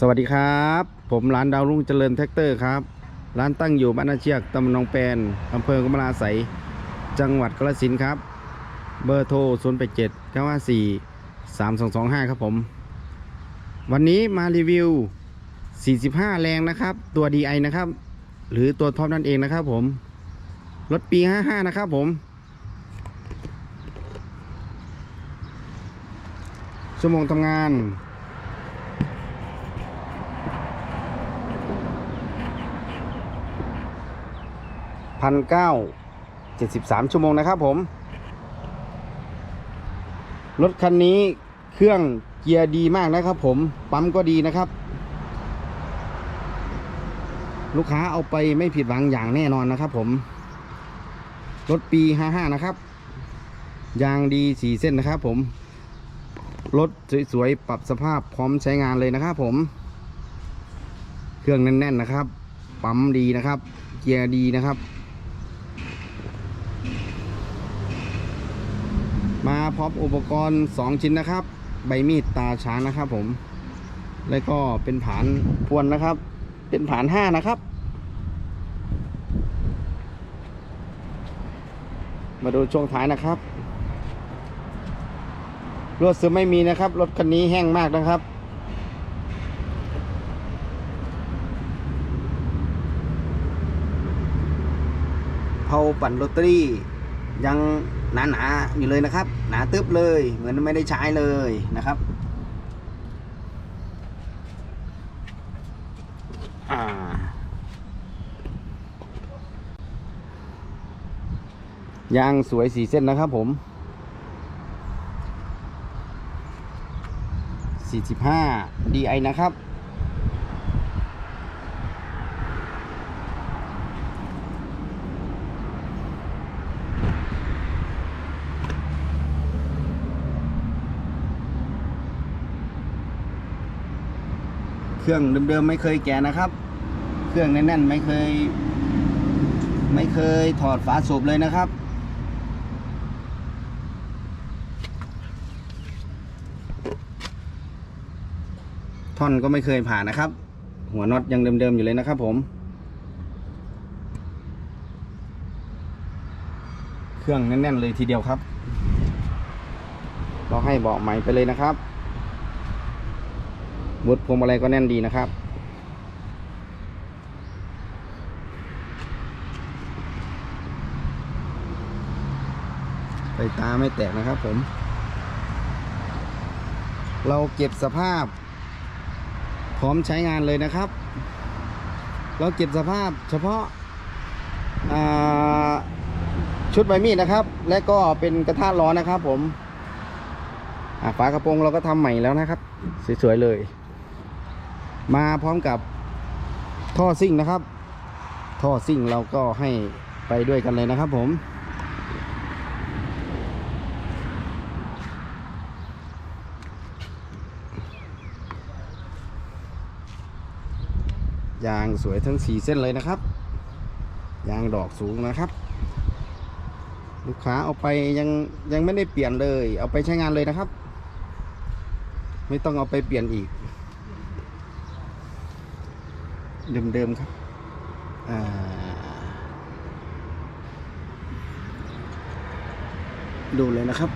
สวัสดีครับ ผมร้านดาวรุ่งเจริญแท็กเตอร์ครับ ร้านตั้งอยู่บ้านนาเชียกตำบลนองแปนอำเภอกมลาใสยจังหวัดกาฬสินครับ เบอร์โทร 0 8 7 9 5 4 3 2 2 5 ครับผม วันนี้มารีวิว 45 แรงนะครับ ตัว DI นะครับ หรือตัวท็อปนั่นเองนะครับผม รถปี 55 นะครับผม ชั่วโมงทำงาน พันเก้าเจ็ดสิบสามชั่วโมงนะครับผม รถคันนี้เครื่องเกียร์ดีมากนะครับผม ปั๊มก็ดีนะครับ ลูกค้าเอาไปไม่ผิดหวังอย่างแน่นอนนะครับผม รถปี 55 นะครับ ยางดีสีเส้นนะครับผม รถสวยๆ ปรับสภาพพร้อมใช้งานเลยนะครับผม เครื่องแน่นๆนะครับ ปั๊มดีนะครับ เกียร์ดีนะครับ มาพร้อมอุปกรณ์ 2 ชิ้นนะครับ ใบมีดตาช้างนะครับผม แล้วก็เป็นผานพวนนะครับ เป็นผาน 5 นะครับ มาดูช่วงท้ายนะครับรถซึมไม่มีนะครับ รถคันนี้แห้งมากนะครับเผาปั่นลอตเตอรี่ยัง หนาหนาๆอยู่เลยนะครับ หนาตึ๊บเลย เหมือนไม่ได้ใช้เลยนะครับอ่ายางสวยสีเส้นนะครับผม 45 DI นะครับ เครื่องเดิมๆไม่เคยแกะนะครับ เครื่องแน่นๆไม่เคย ไม่เคยถอดฝาสูบเลยนะครับ ท่อนก็ไม่เคยผ่านนะครับ หัวน็อตยังเดิมๆอยู่เลยนะครับ ผม เครื่องแน่นๆเลยทีเดียวครับเราให้เบาะใหม่ไปเลยนะครับ มุดพวงมาลัยก็แน่นดีนะครับไฟตาไม่แตกนะครับผม เราเก็บสภาพ พร้อมใช้งานเลยนะครับ เราเก็บสภาพเฉพาะาชุดใบมีดนะครับ และก็เป็นกระทะร้อนนะครับผมฝากระโปรงเราก็ทำใหม่แล้วนะครับ สวยๆเลย มาพร้อมกับท่อซิ่งนะครับ ท่อซิ่งเราก็ให้ไปด้วยกันเลยนะครับผม ยางสวยทั้งสีเส้นเลยนะครับ ยางดอกสูงนะครับ ลูกค้าเอาไปยังยังไม่ได้เปลี่ยนเลย เอาไปใช้งานเลยนะครับ ไม่ต้องเอาไปเปลี่ยนอีก เดิมๆครับดูเลยนะครับ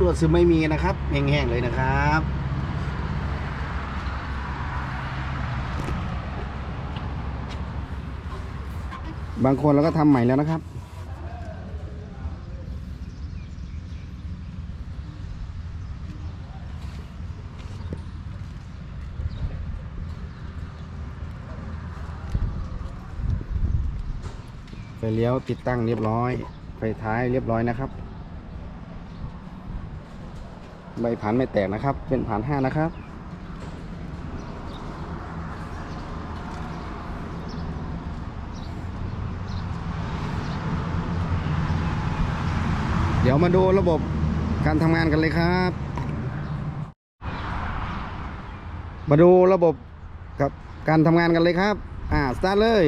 รวดซึมไม่มีนะครับแห้งๆเลยนะครับ บางคนเราก็ทำใหม่แล้วนะครับ ไฟเลี้ยวติดตั้งเรียบร้อย ไฟท้ายเรียบร้อยนะครับ ใบผ่านไม่แตกนะครับ เป็นผ่านห้านะครับ เดี๋ยวมาดูระบบการทำงานกันเลยครับ มาดูระบบกับการทำงานกันเลยครับ อ่า สตาร์ทเลย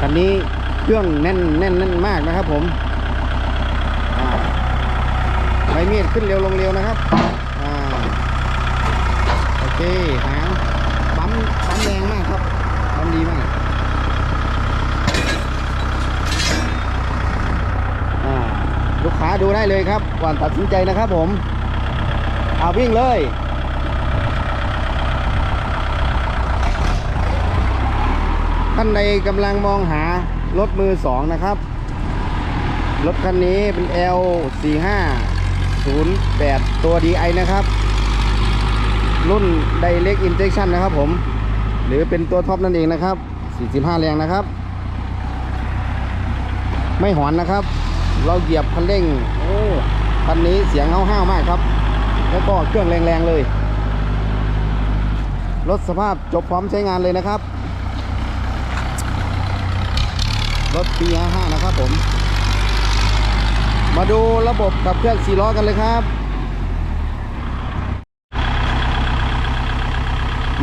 คันนี้เครื่องแน่นแน่นแน่นมากนะครับผมใบมีดขึ้นเร็วลงเร็วนะครับ อ่า โอเคหางปั๊มปั๊มแรงมากครับปั๊มดีมาก อ่า ลูกค้าดูได้เลยครับก่อนตัดสินใจนะครับผมเอาวิ่งเลยท่านใดกำลังมองหารถมือสองนะครับ รถคันนี้เป็น L 4 5 0 8 ตัว DI นะครับ รุ่น Direct Injection นะครับผม หรือเป็นตัวท็อปนั่นเองนะครับ 45 แรงนะครับ ไม่หอนนะครับ เราเหยียบคันเร่งโอ้คันนี้เสียงห้าวๆมากครับ แล้วก็เครื่องแรงๆเลย รถสภาพจบพร้อมใช้งานเลยนะครับ รถปี55นะครับผม มาดูระบบขับเคลื่อน4ล้อกันเลยครับ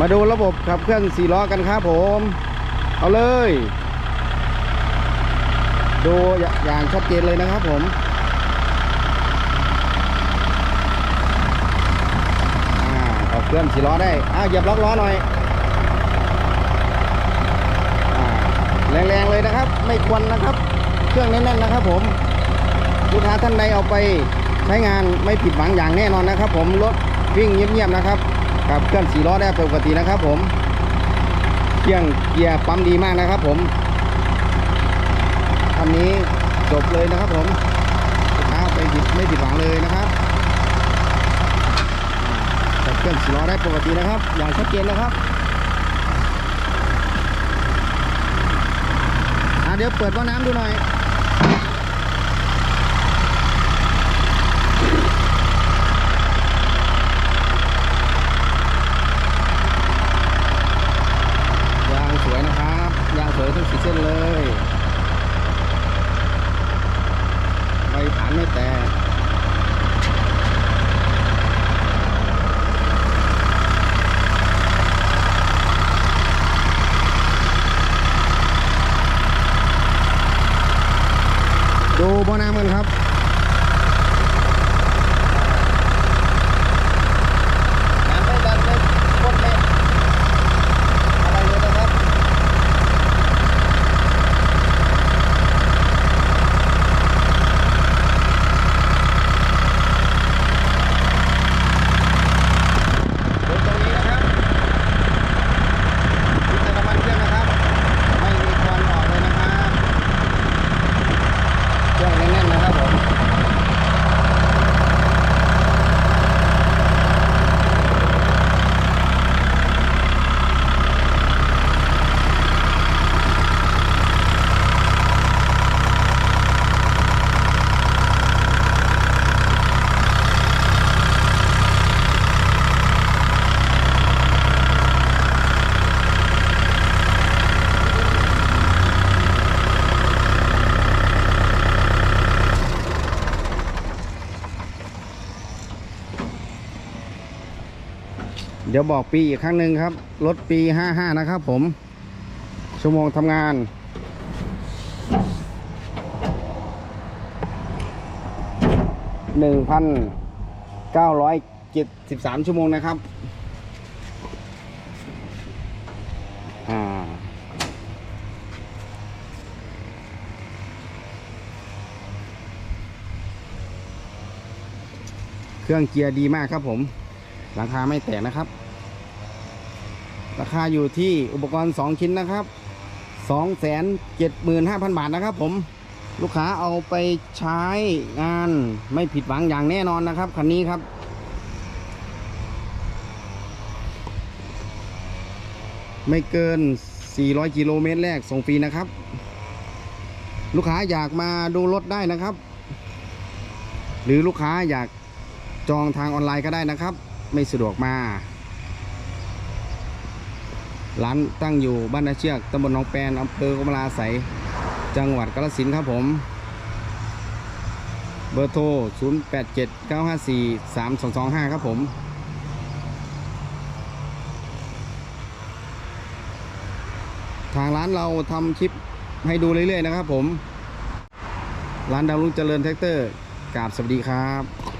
มาดูระบบขับเคลื่อน4ล้อกันครับผม เอาเลย ดูอย่างชัดเจนเลยนะครับผมอ่าขับเคลื่อน4ล้อได้อ่าเหยียบล็อกล้อหน่อยอแรงๆเลยนะครับ ไม่ควันนะครับ เครื่องแน่นๆนะครับ ผมลูกค้าท่านใดเอาไปใช้งานไม่ผิดหวังอย่างแน่นอนนะครับ ผมรถวิ่งเงียบๆนะครับกับเคลื่อนสีล้อได้ปกตินะครับ ผมเครื่องเกียร์ปั๊มดีมากนะครับ ผม คันนี้จบเลยนะครับผมลูกค้าไปผิดไม่ผิดหวังเลยนะครับกับเครื่องสีล้อได้ปกตินะครับ อย่างชัดเจนนะครับเดี๋ยวเปิดว่าน้ำดูหน่อยยางสวยนะครับยางสวยทั้งสี่เส้นเลยใบฐานไม่แตก นะเหมือนครับ น้ำไม่ดันไม่พ่นไม่อะไรเลยนะครับ ดูตรงนี้นะครับดูแต่น้ำมันเครื่องนะครับ ไม่มีควันออกเลยนะครับเครื่องแน่นๆนะครับผม เดี๋ยวบอกปีอีกครั้งหนึ่งครับ รถปี 55 นะครับผม ชั่วโมงทำงาน 1,973 ชั่วโมงนะครับเครื่องเกียร์ดีมากครับผม ราคาไม่แตกนะครับ ราคาอยู่ที่อุปกรณ์ 2 ชิ้นนะครับ 275,000 บาทนะครับ ผมลูกค้าเอาไปใช้งานไม่ผิดหวังอย่างแน่นอนนะครับคันนี้ครับ ไม่เกิน 400 กิโลเมตรแรกส่งฟรีนะครับ ลูกค้าอยากมาดูรถได้นะครับ หรือลูกค้าอยากจองทางออนไลน์ก็ได้นะครับ ไม่สะดวกมา ร้านตั้งอยู่บ้านนาเชือกตำบลหนองแปนอำเภอกมลาไสจังหวัดกาฬสินครับผม เบอร์โทร 0879543225 ครับผมทางร้านเราทำคลิปให้ดูเรื่อยๆนะครับผม ร้านดาวลุกเจริญแท็กเตอร์กราบสวัสดีครับ